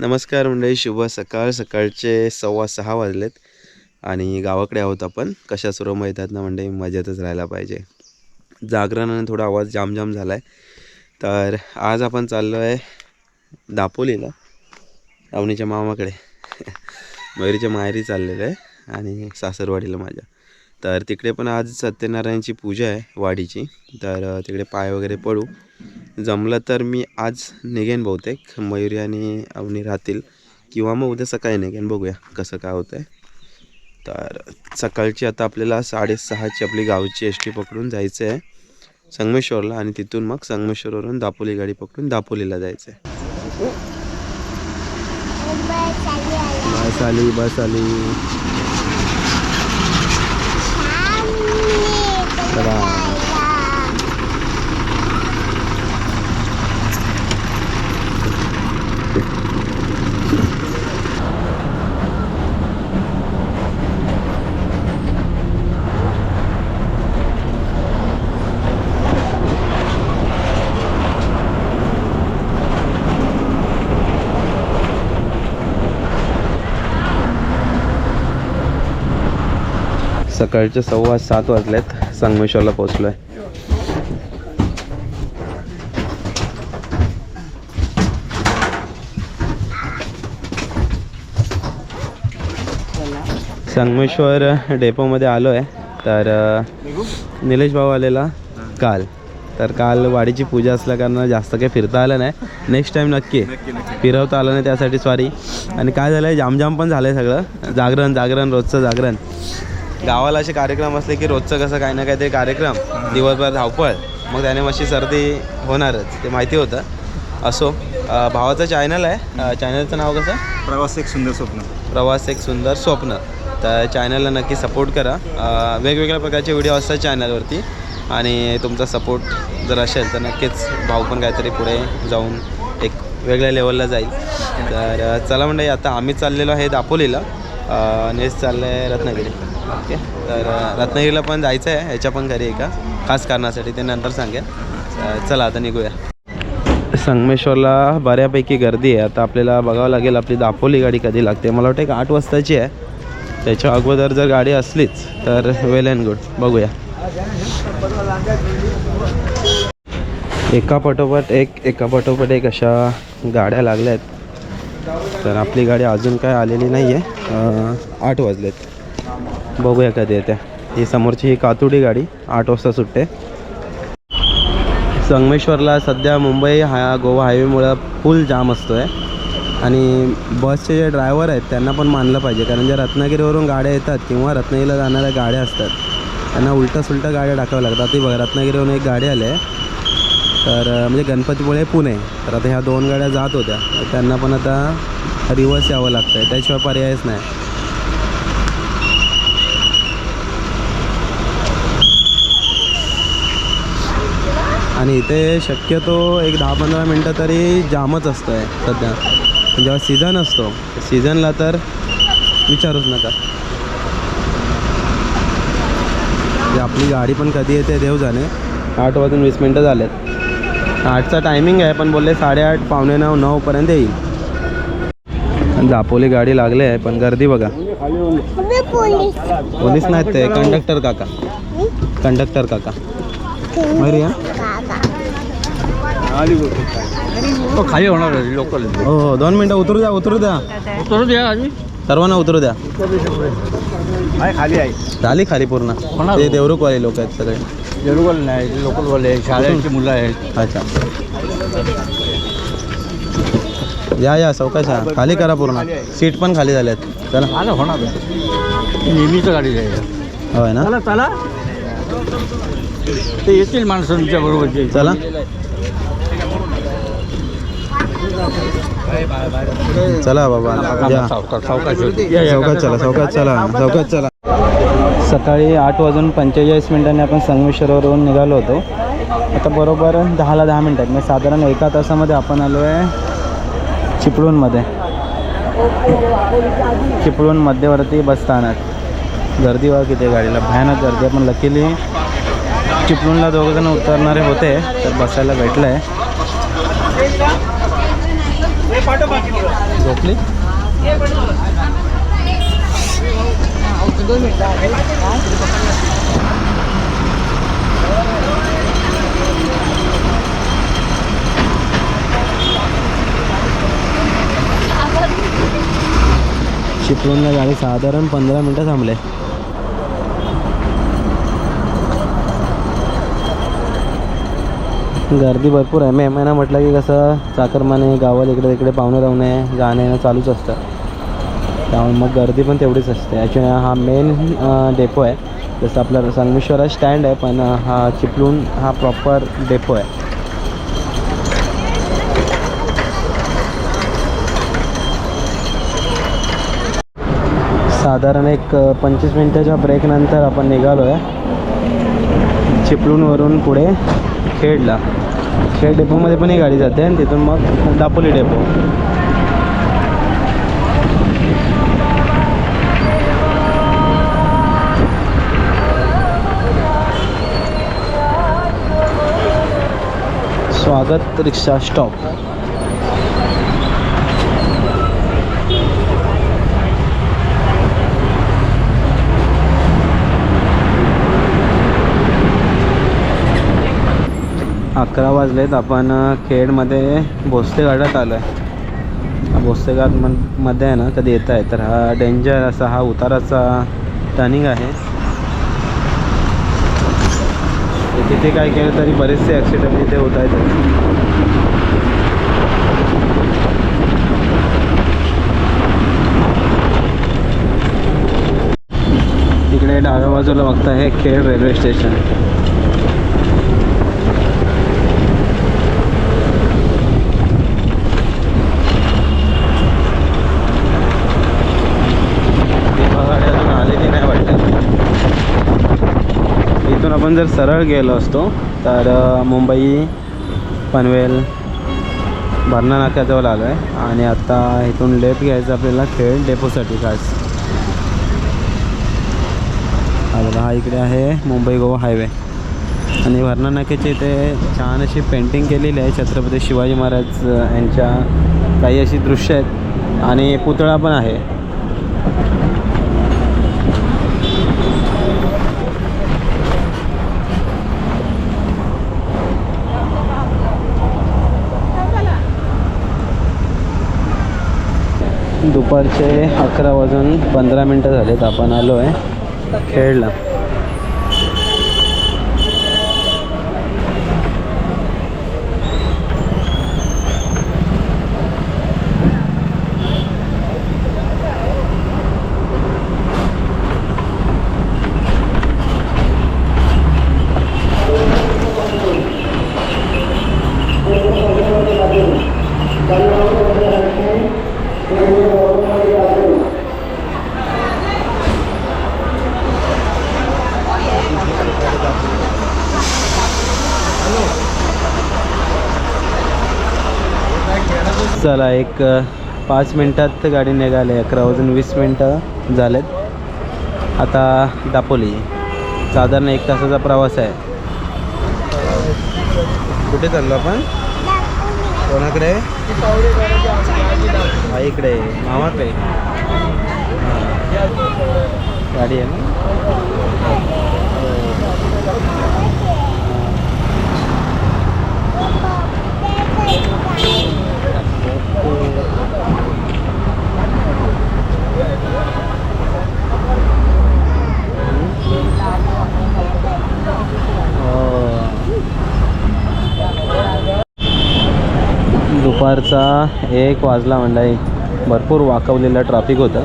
नमस्कार मंडळी शुभ सकाळ. सकाळचे सव्वा सहा वाजलेत आणि गावाकडे आहोत आपण. कशा सुरू येतात ना मंडळी? मजेतच राहायला पाहिजे. जागरणाने थोडा आवाज जामजाम झाला आहे तर आज आपण चाललो आहे दापोलीला अवनीच्या मामाकडे. मयुरीच्या माहेरी चाललेलं आहे आणि सासरवाडीला माझ्या. तर तिकडे पण आज सत्यनारायणची पूजा आहे वाडीची. तर तिकडे पाय वगैरे पडू. जमलं तर मी आज निघेन बहुतेक. मयुरी आणि अवनी राहतील. किंवा मग उद्या सकाळी निघेन. बघूया कसं काय होतं आहे तर सकाळची आता आपल्याला साडेसहाची आपली गावची एस टी पकडून जायचं आहे संगमेश्वरला आणि तिथून मग संगमेश्वरवरून दापोली गाडी पकडून दापोलीला जायचं आहे. बस आली बस आली. सकाळचे सव्वा सात वाजलेत. संगमेश्वरला पोचलो आहे संगमेश्वर डेपोमध्ये आलो आहे तर निलेश भाऊ आलेला काल. तर काल वाडीची पूजा असल्या कारणानं जास्त काही फिरता आलं नाही. नेक्स्ट टाईम नक्की फिरवता आलं नाही त्यासाठी सॉरी आणि काय झालं आहे जामजाम पण झालं आहे सगळं. जागरण जागरण रोजचं जागरण. गावाला असे कार्यक्रम असले की रोजचं कसं काही ना काहीतरी कार्यक्रम दिवसभर धावपळ मग त्याने मशी सर्दी होणारच ते माहिती होतं. असो भावाचं चॅनल आहे. चॅनलचं नाव कसं? प्रवास एक सुंदर स्वप्न. प्रवास एक सुंदर स्वप्न. तर चॅनलला नक्की सपोर्ट करा. वेगवेगळ्या प्रकारचे व्हिडिओ असतात चॅनलवरती आणि तुमचा सपोर्ट जर असेल तर नक्कीच भाऊ पण काहीतरी पुढे जाऊन एक वेगळ्या लेवलला जाईल. तर चला मंडळी आता आम्ही चाललेलो आहे दापोलीला. नेक्स्ट चाललं आहे रत्नागिरी. ओके. तर रत्नागिरीला पण जायचं आहे. ह्याच्या पण घरी एका खास कारणासाठी ते नंतर सांगेल चला आता निघूया. संगमेश्वरला बऱ्यापैकी गर्दी आहे. आता आपल्याला बघावं लागेल आपली दापोली गाडी कधी लागते. मला वाटतं एक आठ वाजताची आहे. त्याच्या अगोदर जर गाडी असलीच तर वेल अँड गुड. बघूया. एका पाठोपाठ एक एका पाठोपाठ एक अशा गाड्या लागल्या आहेत. तर आपली गाडी अजून काय आलेली नाही आहे आठ वाजलेत. बघूया कधी येत्या ही समोरची ही कातुडी गाडी आठ वाजता सुटते. संगमेश्वरला सध्या मुंबई हा गोवा हायवेमुळं फुल जाम असतो आहे आणि बसचे जे ड्रायव्हर आहेत त्यांना पण मानलं पाहिजे. कारण ज्या रत्नागिरीवरून गाड्या येतात किंवा रत्नागिरीला जाणाऱ्या गाड्या असतात त्यांना उलटा सुलटा गाड्या टाकाव्या लागतात. ती बघा रत्नागिरीवरून एक गाडी आली आहे तर म्हणजे गणपतीपुळे पुणे. तर आता ह्या दोन गाड्या जात होत्या. त्यांना पण आता रिवर्स यावं लागतं आहे त्याशिवाय पर्यायच नाही. आणि इथे शक्यतो एक दहा पंधरा मिनटं तरी जामच असतं आहे सध्या. जेव्हा सीझन असतो सीझनला तर विचारूच नका. म्हणजे आपली गाडी पण कधी येते देव जाणे आठ वाजून वीस मिनटं झालेत. आठचा टायमिंग आहे पण बोलले साडेआठ पावणे नऊ नऊपर्यंत येईल. दापोली गाडी लागली आहे पण गर्दी बघा. पोलीस नाहीत ते कंडक्टर काका. कंडक्टर काका. तो खाली होणार लोकल हो हो दोन मिनटं उतरू द्या उतरू द्या. उतरू द्या आधी सर्वांना उतरू द्या. खाली आहे. झाली खाली पूर्ण. होणार. ते देवरुखवाले लोक आहेत सगळे. जरूर नाही लोकलवाले शाळेची मुलं आहेत. अच्छा. या या चौकाश या खाली करा पूर्ण. सीट पण खाली झाल्यात चला. आलं होणार. नेहमीच गाडी आहे होय ना? चला चला. ते येतील माणसं तुमच्या बरोबरचे चला. चला बाबा या. सावकाश चौकात चला चौकात चला चौकात चला. सकाळी आठ वाजून पंचेचाळीस मिनिटांनी आपण संगमेश्वरवरून निघालो होतो. आता बरोबर दहाला दहा मिनटात म्हणजे साधारण एका तासामध्ये आपण आलो आहे चिपळूणमध्ये. चिपळूण मध्यवर्ती बसस्थानक गर्दी वा किती आहे गाडीला. भयानक गर्दी आहे. पण लकीली चिपळूणला दोघंजण उतरणारे होते तर बसायला भेटलं आहे कुठली चिपळूणला गाडी साधारण पंधरा मिनटं थांबले. गर्दी भरपूर आहे. मेहमाना म्हटलं की कसं चाकरमाने गावात इकडे तिकडे पाहुणे रावणे जाणं येणं चालूच असतं. त्यामुळे मग गर्दी पण तेवढीच असते. ॲक्च्युली हा मेन डेपो आहे. जसं आपलं संगमेश्वर स्टँड आहे पण हा चिपळूण हा प्रॉपर डेपो आहे. साधारण एक पंचवीस मिनटाच्या ब्रेकनंतर आपण निघालो आहे चिपळूणवरून पुढे खेडला. खेड डेपोमध्ये पण ही गाडी जाते आणि तिथून मग दापोली डेपो. स्वागत रिक्षा स्टॉप. अकरा वाजलेत आपण खेडमध्ये भोसते घाटात आलो आहे भोसले घाट मनमध्ये आहे ना कधी येत आहे तर हा डेंजर असा हा उताराचा टर्निंग आहे. तिथे काय केलं तरी बरेचसे ॲक्सिडेंट इथे होत आहेत. तिकडे डाव्या बाजूला बघता हे खेड रेल्वे स्टेशन ती गाडी अजून आलेली नाही वाटत इथून आपण जर सरळ गेलो असतो तर मुंबई पनवेल भरणा नाक्याजवळ आलो आहे आणि आता इथून लेफ्ट घ्यायचं आपल्याला खेळ डेपोसाठी खास. हा हा इकडे आहे मुंबई गोवा हायवे. आणि भरणा नाक्याच्या इथे छान अशी पेंटिंग केलेली आहे छत्रपती शिवाजी महाराज यांच्या काही अशी दृश्य आहेत. आणि पुतळा पण आहे. दुपारचे अकरा वाजून पंधरा मिनटं झालेत आपण आलो आहे खेळला. चला एक पाच मिनटात गाडी निघाली अकरा वाजून वीस मिनटं झालेत. आता दापोली साधारण एक तासाचा प्रवास आहे. कुठे चाललो आपण? कोणाकडे? इकडे मामाकडे. गाडी आहे ना? हो. दुपारचा एक वाजला मंडळी. भरपूर वाकवलेलं ट्रॅफिक होतं.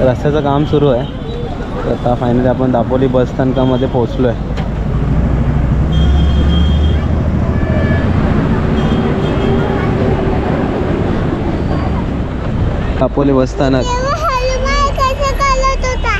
रस्त्याचं काम सुरू आहे. तर आता फायनली आपण दापोली बस स्थानकामध्ये पोहोचलो आहे दापोली बस स्थानक. हनुमान कसं चालत होता?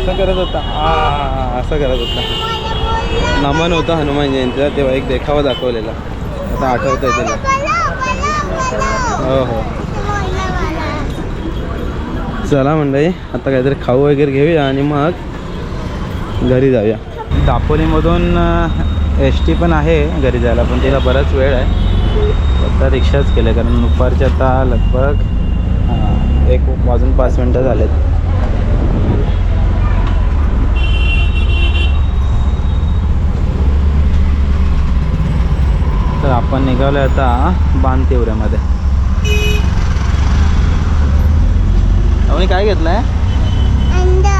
असं करत होता. आ, असं करत होता. नमन होता हनुमान जयंतीचा तेव्हा एक देखावा दाखवलेला. आता आठवत आहे तिला. बोला बोला. बोला हो. हो चला मंडळी आता काहीतरी खाऊ वगैरे घेऊया आणि मग घरी जाऊया. दापोलीमधून एस टी पण आहे घरी जायला पण तिला बराच वेळ आहे. आता रिक्षाच केलं कारण दुपारच्या आता लगभग हां एक वाजून पाच मिनटं झालेत. तर आपण निघालो आता बाणतिवऱ्यामध्ये आपण काय घेतलंय? अंडा.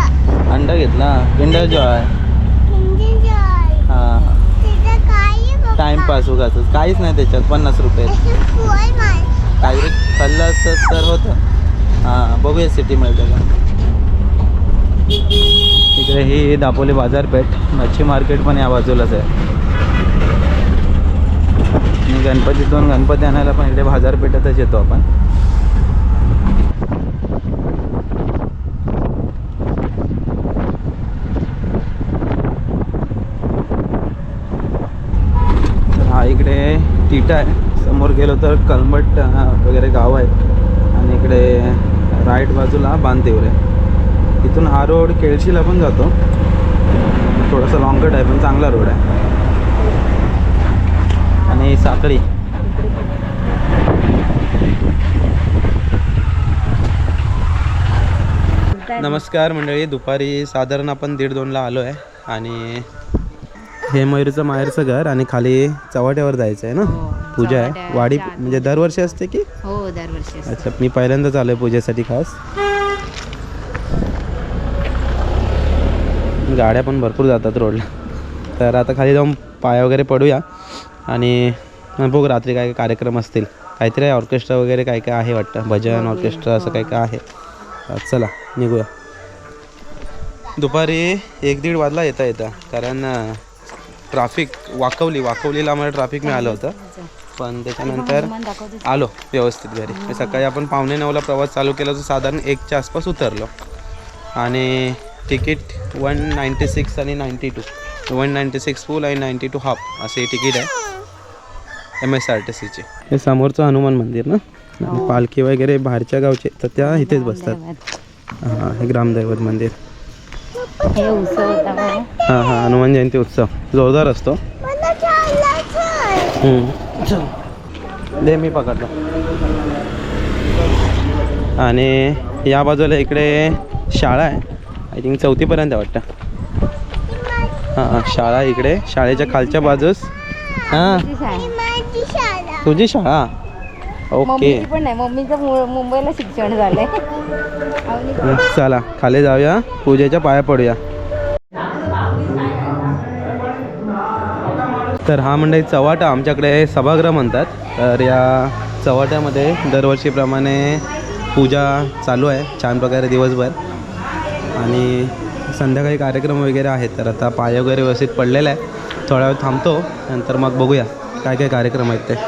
अंडा घेतला? किंडर जॉय हां? टाइमपास उगाच काहीच नाही त्याच्यात पन्नास रुपये. डायरेक्ट खाल्लं असतं तर होतं. हां बघूया सिटीमध्ये का इकडे ही दापोली बाजारपेठ मच्छी मार्केट पण या बाजूलाच आहे. आणि गणपतीतून गणपती आणायला पण इकडे बाजारपेठेतच येतो आपण. तर हा इकडे टिटा आहे. समोर गेलो तर कलमट वगैरे गाव आहे. आणि इकडे राईट बाजूला बांधतेवरे इथून हा रोड केळशीला पण जातो. थोडासा लॉंगकट आहे पण चांगला रोड आहे. आणि साखळी. नमस्कार मंडळी दुपारी साधारण आपण दीड दोनला आलो आहे. आणि हे मयूरचं माहेरचं घर आणि खाली चव्हाट्यावर जायचं आहे ना? हो. पूजा आहे. वाडी. म्हणजे दरवर्षी असते की? हो दरवर्षी असतं. अच्छा मी पहिल्यांदाच आलो आहे पूजेसाठी खास. गाड्या पण भरपूर जातात रोडला. तर आता खाली जाऊन पाया वगैरे पडूया. आणि मग बघू रात्री काय काय कार्यक्रम असतील. काहीतरी आहे ऑर्केस्ट्रा वगैरे काय काय आहे वाटतं? भजन ऑर्केस्ट्रा असं काय काय आहे? तर चला निघूया. दुपारी एक दीड वाजला येता येता. कारण ट्राफिक वाकवली वाकवलीला आम्हाला ट्राफिक मिळालं होतं. पण त्याच्यानंतर आलो व्यवस्थित घरी. सकाळी आपण पावणे नऊला प्रवास चालू केला तर साधारण एकच्या आसपास उतरलो. आणि तिकीट वन नाईंटी सिक्स आणि ninety two. One ninety six full आणि नाईंटी टू हाफ असे तिकीट आहे. एम एस आर टी सीचे हे समोरचं हनुमान मंदिर ना? आणि पालखी वगैरे बाहेरच्या गावचे तर त्या इथेच बसतात. हां हे ग्रामदैवत मंदिर. हे. हां हां हनुमान जयंती उत्सव. जोरदार असतो. दे मी पकडतो. आणि या बाजूला इकडे शाळा आहे. आय थिंक चौथीपर्यंत वाटतं. हां हां शाळा इकडे. शाळेच्या खालच्या बाजूस. हां. तुझी शाळा? ओके. मम्मीची पण नाही. मम्मीचं मु- मुंबईला शिक्षण झालंय. चला खाली जाऊया. पूजेच्या पाया पडूया. तर हा मंडळी चव्हाटा आमच्याकडे सभागृह म्हणतात. तर या चव्हाट्यामध्ये दरवर्षीप्रमाणे पूजा चालू आहे छान प्रकारे दिवसभर. आणि संध्याकाळी कार्यक्रम वगैरे आहेत तर आता पाय वगैरे व्यवस्थित पडलेला आहे थोडा वेळ थांबतो नंतर मग बघूया काय काय कार्यक्रम आहेत ते.